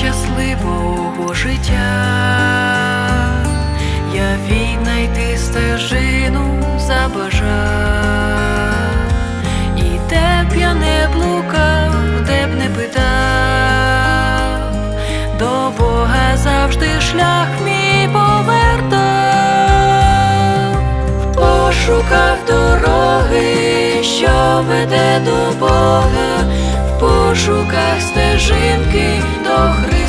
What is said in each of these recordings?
щасливого життя, я віднайти стежину забажав, і де б я не блукав, де б не питав, до Бога завжди шлях мій повертав, в пошуках дороги, що веде до Бога, пошуках стежинки до Христа,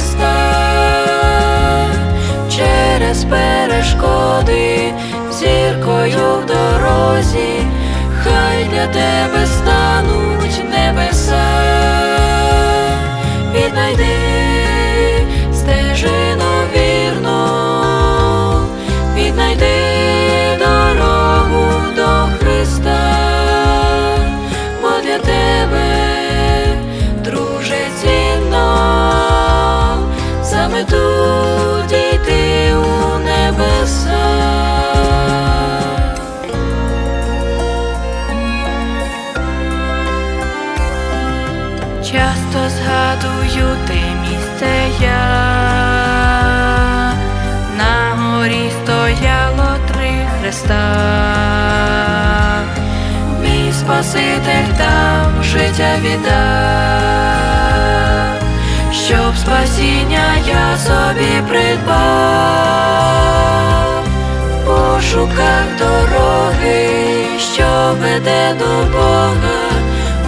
три хреста, мій Спаситель там життя віддав, щоб спасіння я собі придбав, пошуках дороги, що веде до Бога.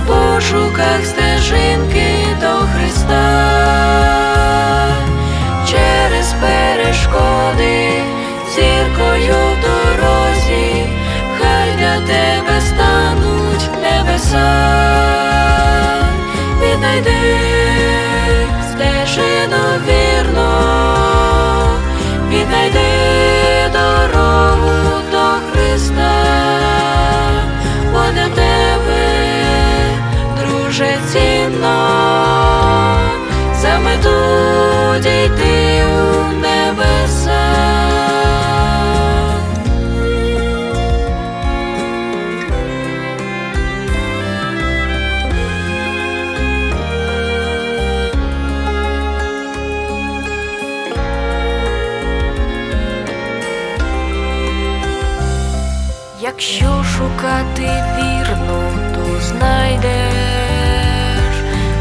Пошуках стежинки до Христа, через перешкоди, зіркою дорозі, тебе стануть небеса, віднайди стежину вірну, віднайди дорогу до Христа, бо для тебе, друже, цінно, саме тут дійти Якщо шукати вірну, то знайдеш.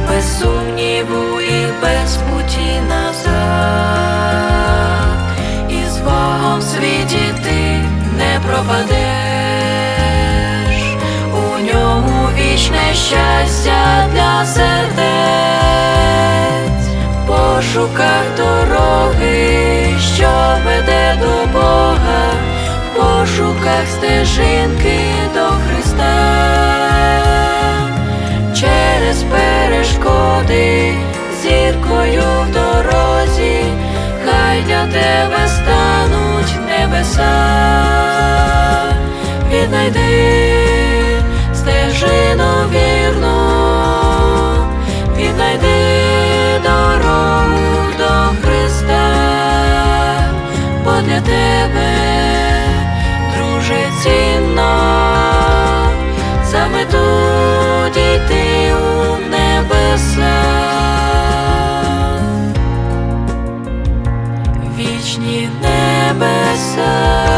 Без сумніву і без путі назад, і з Богом світі ти не пропадеш, у ньому вічне щастя для сердець, в пошуках стежинки до Христа, через перешкоди, зіркою в дорозі, хай для тебе стануть небеса, віднайди вічні небеса.